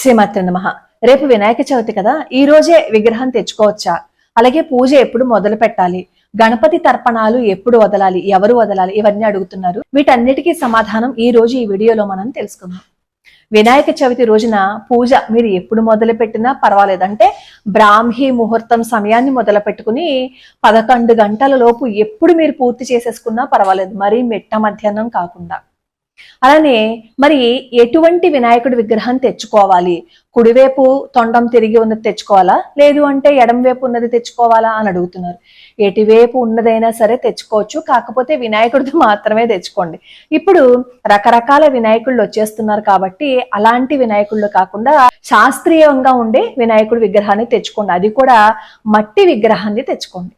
శ్రీమాత్రి నమ. రేపు వినాయక చవితి కదా ఈ రోజే విగ్రహం తెచ్చుకోవచ్చా? అలాగే పూజ ఎప్పుడు మొదలు పెట్టాలి? గణపతి తర్పణాలు ఎప్పుడు వదలాలి? ఎవరు వదలాలి? ఇవన్నీ అడుగుతున్నారు. వీటన్నిటికీ సమాధానం ఈ రోజు ఈ వీడియోలో మనం తెలుసుకుందాం. వినాయక చవితి రోజున పూజ మీరు ఎప్పుడు మొదలు పెట్టినా పర్వాలేదు. అంటే బ్రాహ్మీ ముహూర్తం సమయాన్ని మొదలు పెట్టుకుని పదకొండు గంటల లోపు ఎప్పుడు మీరు పూర్తి చేసేసుకున్నా పర్వాలేదు. మరీ మెట్ట మధ్యాహ్నం కాకుండా. అలానే మరి ఎటువంటి వినాయకుడి విగ్రహం తెచ్చుకోవాలి? కుడివైపు తొండం తిరిగి ఉన్నది తెచ్చుకోవాలా? లేదు అంటే ఎడంవైపు ఉన్నది తెచ్చుకోవాలా అని అడుగుతున్నారు. ఎటువైపు ఉన్నదైనా సరే తెచ్చుకోవచ్చు కాకపోతే వినాయకుడిది మాత్రమే తెచ్చుకోండి. ఇప్పుడు రకరకాల వినాయకుళ్ళు వచ్చేస్తున్నారు కాబట్టి అలాంటి వినాయకుళ్ళు కాకుండా శాస్త్రీయంగా ఉండే వినాయకుడి విగ్రహాన్ని తెచ్చుకోండి. అది కూడా మట్టి విగ్రహాన్ని తెచ్చుకోండి.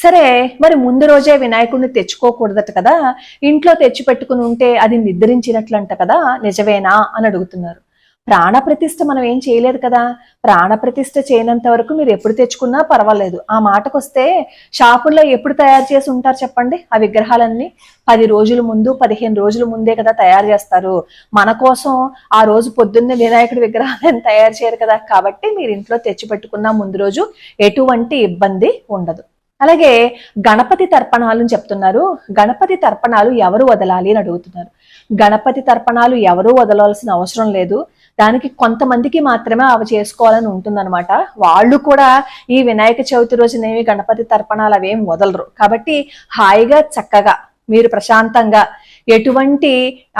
సరే మరి ముందు రోజే వినాయకుడిని తెచ్చుకోకూడదట కదా? ఇంట్లో తెచ్చి పెట్టుకుని ఉంటే అది నిద్రించినట్లంట కదా? నిజమేనా? అని అడుగుతున్నారు. ప్రాణప్రతిష్ఠ మనం ఏం చేయలేదు కదా? ప్రాణప్రతిష్ఠ చేయనంత వరకు మీరు ఎప్పుడు తెచ్చుకున్నా పర్వాలేదు. ఆ మాటకొస్తే షాపుల్లో ఎప్పుడు తయారు చేసి ఉంటారు చెప్పండి? ఆ విగ్రహాలన్నీ పది రోజుల ముందు పదిహేను రోజుల ముందే కదా తయారు చేస్తారు. మన కోసం ఆ రోజు పొద్దున్నే వినాయకుడి విగ్రహాలను తయారు చేయరు కదా? కాబట్టి మీరు ఇంట్లో తెచ్చి పెట్టుకున్న ముందు రోజు ఎటువంటి ఇబ్బంది ఉండదు. అలాగే గణపతి తర్పణాలు చెప్తున్నారు. గణపతి తర్పణాలు ఎవరు వదలాలి అని అడుగుతున్నారు. గణపతి తర్పణాలు ఎవరు వదలాల్సిన అవసరం లేదు. దానికి కొంతమందికి మాత్రమే అవి చేసుకోవాలని ఉంటుందన్నమాట. వాళ్ళు కూడా ఈ వినాయక చవితి రోజునేమి గణపతి తర్పణాలు అవేం వదలరు. కాబట్టి హాయిగా చక్కగా మీరు ప్రశాంతంగా ఎటువంటి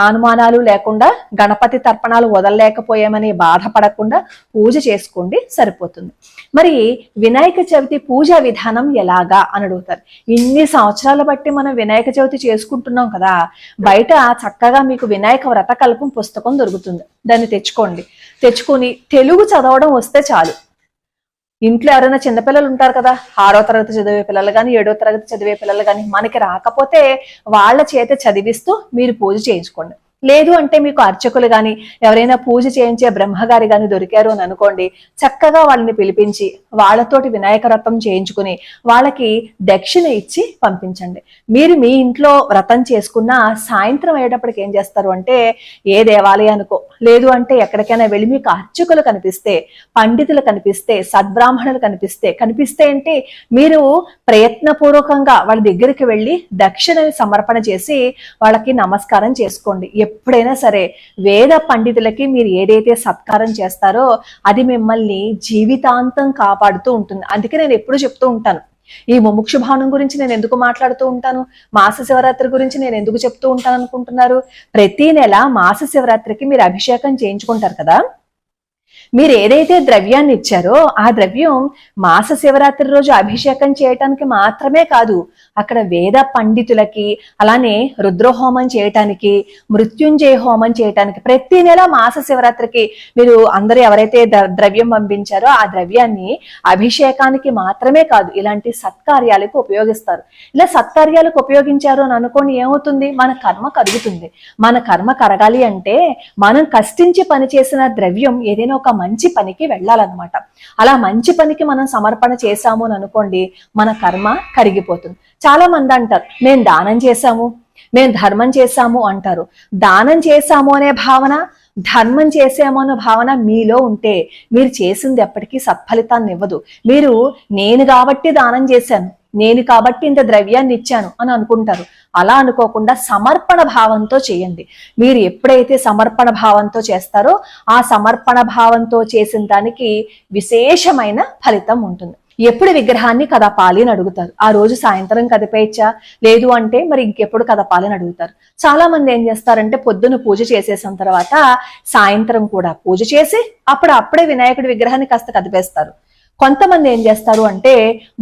అనుమానాలు లేకుండా గణపతి తర్పణాలు వదలలేకపోయామని బాధపడకుండా పూజ చేసుకోండి సరిపోతుంది. మరి వినాయక చవితి పూజా విధానం ఎలాగా అని అడుగుతారు. ఇన్ని సంవత్సరాల బట్టి మనం వినాయక చవితి చేసుకుంటున్నాం కదా బయట చక్కగా మీకు వినాయక వ్రతకల్పం పుస్తకం దొరుకుతుంది. దాన్ని తెచ్చుకోండి. తెచ్చుకొని తెలుగు చదవడం వస్తే చాలు. ఇంట్లో ఎవరైనా చిన్నపిల్లలు ఉంటారు కదా ఆరో తరగతి చదివే పిల్లలు కానీ ఏడో తరగతి చదివే పిల్లలు కానీ మనకి రాకపోతే వాళ్ళ చేత చదివిస్తూ మీరు పూజ చేయించుకోండి. లేదు అంటే మీకు అర్చకులు కానీ ఎవరైనా పూజ చేయించే బ్రహ్మగారి కానీ దొరికారు అని అనుకోండి చక్కగా వాళ్ళని పిలిపించి వాళ్ళతోటి వినాయక వ్రతం చేయించుకుని వాళ్ళకి దక్షిణ ఇచ్చి పంపించండి. మీరు మీ ఇంట్లో వ్రతం చేసుకున్న సాయంత్రం అయ్యేటప్పటికి ఏం చేస్తారు అంటే ఏ దేవాలయానికో లేదు అంటే ఎక్కడికైనా వెళ్ళి మీకు అర్చకులు కనిపిస్తే పండితులు కనిపిస్తే సద్బ్రాహ్మణులు కనిపిస్తే కనిపిస్తే అంటే మీరు ప్రయత్నపూర్వకంగా వాళ్ళ దగ్గరికి వెళ్ళి దక్షిణని సమర్పణ చేసి వాళ్ళకి నమస్కారం చేసుకోండి. ఎప్పుడైనా సరే వేద పండితులకి మీరు ఏదైతే సత్కారం చేస్తారో అది మిమ్మల్ని జీవితాంతం కాపాడుతూ ఉంటుంది. అందుకే నేను ఎప్పుడు చెప్తూ ఉంటాను. ఈ ముముక్షు భావనం గురించి నేను ఎందుకు మాట్లాడుతూ ఉంటాను? మాస శివరాత్రి గురించి నేను ఎందుకు చెప్తూ ఉంటాను అనుకుంటున్నారు? ప్రతి నెల మాస శివరాత్రికి మీరు అభిషేకం చేయించుకుంటారు కదా? మీరు ఏదైతే ద్రవ్యాన్ని ఇచ్చారో ఆ ద్రవ్యం మాస శివరాత్రి రోజు అభిషేకం చేయటానికి మాత్రమే కాదు అక్కడ వేద పండితులకి అలానే రుద్రహోమం చేయటానికి మృత్యుంజయ హోమం చేయటానికి ప్రతి నెల మాస శివరాత్రికి మీరు అందరూ ఎవరైతే ద్రవ్యం పంపించారో ఆ ద్రవ్యాన్ని అభిషేకానికి మాత్రమే కాదు ఇలాంటి సత్కార్యాలకు ఉపయోగిస్తారు. ఇలా సత్కార్యాలకు ఉపయోగించారు అని అనుకోని ఏమవుతుంది? మన కర్మ కరుగుతుంది మన కర్మ కరగాలి అంటే మనం కష్టించి పనిచేసిన ద్రవ్యం ఏదైనా ఒక మంచి పనికి వెళ్ళాలన్నమాట. అలా మంచి పనికి మనం సమర్పణ చేశాము అని అనుకోండి మన కర్మ కరిగిపోతుంది. చాలా మంది అంటారు మేము దానం చేశాము మేము ధర్మం చేశాము అంటారు. దానం చేశాము అనే భావన ధర్మం చేసాము అనే భావన మీలో ఉంటే మీరు చేసింది ఎప్పటికీ సత్ఫలితాన్ని ఇవ్వదు. మీరు నేను కాబట్టి దానం చేశాను నేను కాబట్టి ఇంత ద్రవ్యాన్ని ఇచ్చాను అని అనుకుంటారు. అలా అనుకోకుండా సమర్పణ భావంతో చేయండి. మీరు ఎప్పుడైతే సమర్పణ భావంతో చేస్తారో ఆ సమర్పణ భావంతో చేసిన దానికి విశేషమైన ఫలితం ఉంటుంది. ఎప్పుడు విగ్రహాన్ని కదపాలి అని అడుగుతారు. ఆ రోజు సాయంత్రం కదిపేయచ్చా? లేదు అంటే మరి ఇంకెప్పుడు కదపాలి అని అడుగుతారు. చాలా మంది ఏం చేస్తారంటే పొద్దున పూజ చేసేసిన తర్వాత సాయంత్రం కూడా పూజ చేసి అప్పుడు అప్పుడే వినాయకుడి విగ్రహాన్ని కాస్త కదిపేస్తారు. కొంతమంది ఏం చేస్తారు అంటే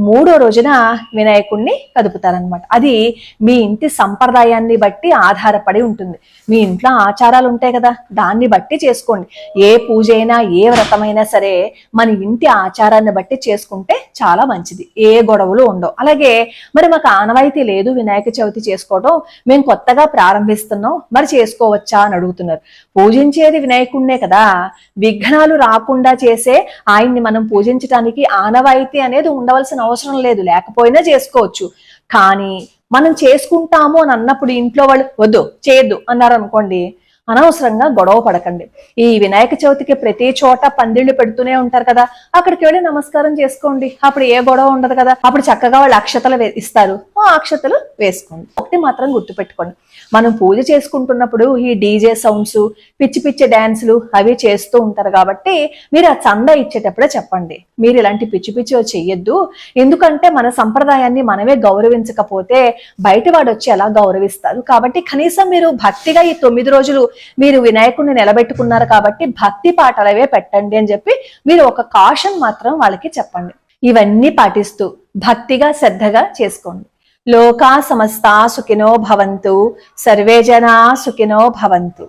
మూడో రోజున వినాయకుడిని కదుపుతారనమాట అది మీ ఇంటి సంప్రదాయాన్ని బట్టి ఆధారపడి ఉంటుంది. మీ ఇంట్లో ఆచారాలు ఉంటాయి కదా దాన్ని బట్టి చేసుకోండి. ఏ పూజ అయినా ఏ వ్రతమైనా సరే మన ఇంటి ఆచారాన్ని బట్టి చేసుకుంటే చాలా మంచిది. ఏ గొడవలు ఉండవు. అలాగే మరి మాకు ఆనవాయితీ లేదు వినాయక చవితి చేసుకోవడం మేము కొత్తగా ప్రారంభిస్తున్నాం. మరి చేసుకోవచ్చా అని అడుగుతున్నారు. పూజించేది వినాయకుడినే కదా. విఘ్నాలు రాకుండా చేసే ఆయన్ని మనం పూజించడానికి ఆనవాయితీ అనేది ఉండవలసిన అవసరం లేదు. లేకపోయినా చేసుకోవచ్చు. కానీ మనం చేసుకుంటాము అని అన్నప్పుడు ఇంట్లో వాళ్ళు వద్దు చేయొద్దు అన్నారు అనుకోండి అనవసరంగా గొడవ పడకండి. ఈ వినాయక చవితికి ప్రతి చోట పందిళ్ళు పెడుతూనే ఉంటారు కదా. అక్కడికి వెళ్ళి నమస్కారం చేసుకోండి. అప్పుడు ఏ గొడవ ఉండదు కదా. అప్పుడు చక్కగా వాళ్ళు అక్షతలు వే- ఇస్తారు. ఆ అక్షతలు వేసుకోండి. ఒకటి మాత్రం గుర్తుపెట్టుకోండి. మనం పూజ చేసుకుంటున్నప్పుడు ఈ డీజే సౌండ్స్ పిచ్చి పిచ్చి డాన్సులు అవి చేస్తూ ఉంటారు కాబట్టి మీరు ఆ చందా ఇచ్చేటప్పుడే చెప్పండి. మీరు ఇలాంటి పిచ్చి పిచ్చి చెయ్యొద్దు. ఎందుకంటే మన సంప్రదాయాన్ని మనమే గౌరవించకపోతే బయట వాడు వచ్చి ఎలా గౌరవిస్తారు? కాబట్టి కనీసం మీరు భక్తిగా ఈ తొమ్మిది రోజులు మీరు వినాయకుడిని నిలబెట్టుకున్నారు కాబట్టి భక్తి పాటలవే పెట్టండి అని చెప్పి మీరు ఒక కాషన్ మాత్రం వాళ్ళకి చెప్పండి. ఇవన్నీ పాటిస్తూ భక్తిగా శ్రద్ధగా చేసుకోండి. లోకా సమస్త సుఖినో భవంతు సర్వే జనా సుఖినో భవంతు.